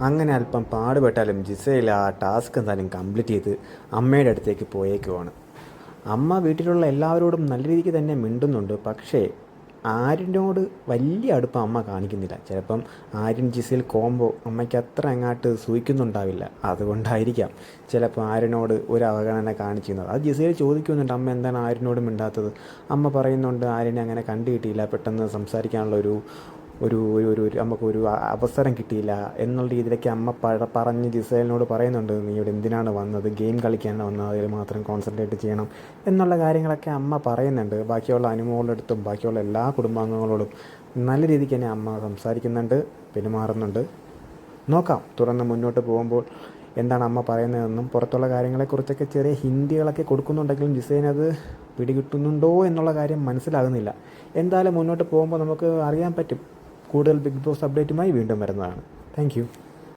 അങ്ങനെ അല്പം പാടുപെട്ടാലും ജിസയിൽ ആ ടാസ്ക് എന്തായാലും കംപ്ലീറ്റ് ചെയ്ത് അമ്മയുടെ അടുത്തേക്ക് പോയേക്കുവാണ്. അമ്മ വീട്ടിലുള്ള എല്ലാവരോടും നല്ല രീതിക്ക് തന്നെ മിണ്ടുന്നുണ്ട്. പക്ഷേ ആര്യനോട് വലിയ അടുപ്പം അമ്മ കാണിക്കുന്നില്ല. ചിലപ്പം ആര്യൻ ജിസയിൽ കോമ്പോ അമ്മയ്ക്ക് അത്ര അങ്ങാട്ട് സൂഹിക്കുന്നുണ്ടാവില്ല അതുകൊണ്ടായിരിക്കാം ചിലപ്പോൾ ആര്യനോട് ഒരു അവഗണന കാണിച്ചിരുന്നത്. അത് ജിസയിൽ ചോദിക്കുന്നുണ്ട് അമ്മ എന്താണ് ആര്യനോട് മിണ്ടാത്തത്? അമ്മ പറയുന്നുണ്ട് ആര്യനെ അങ്ങനെ കണ്ടു കിട്ടിയില്ല പെട്ടെന്ന് സംസാരിക്കാനുള്ള ഒരു ഒരു ഒരു ഒരു ഒരു നമുക്കൊരു അവസരം കിട്ടിയില്ല എന്നുള്ള രീതിയിലൊക്കെ അമ്മ പഴ പറഞ്ഞ് ജിസേലിനോട് പറയുന്നുണ്ട് നീ ഇവിടെ എന്തിനാണ് വന്നത്? ഗെയിം കളിക്കാനാണ് വന്നത് അതിൽ മാത്രം കോൺസെൻട്രേറ്റ് ചെയ്യണം എന്നുള്ള കാര്യങ്ങളൊക്കെ അമ്മ പറയുന്നുണ്ട്. ബാക്കിയുള്ള അനുഭവങ്ങളെടുത്തും ബാക്കിയുള്ള എല്ലാ കുടുംബാംഗങ്ങളോടും നല്ല രീതിക്ക് തന്നെ അമ്മ സംസാരിക്കുന്നുണ്ട് പെരുമാറുന്നുണ്ട്. നോക്കാം തുടർന്ന് മുന്നോട്ട് പോകുമ്പോൾ എന്താണ് അമ്മ പറയുന്നതെന്നും പുറത്തുള്ള കാര്യങ്ങളെക്കുറിച്ചൊക്കെ ചെറിയ ഹിന്ദികളൊക്കെ കൊടുക്കുന്നുണ്ടെങ്കിലും ജിസൈൻ അത് പിടികിട്ടുന്നുണ്ടോ എന്നുള്ള കാര്യം മനസ്സിലാകുന്നില്ല. എന്തായാലും മുന്നോട്ട് പോകുമ്പോൾ നമുക്ക് അറിയാൻ പറ്റും. കൂടുതൽ ബിഗ് ബോസ് അപ്ഡേറ്റുമായി വീണ്ടും വരുന്നതാണ്. താങ്ക്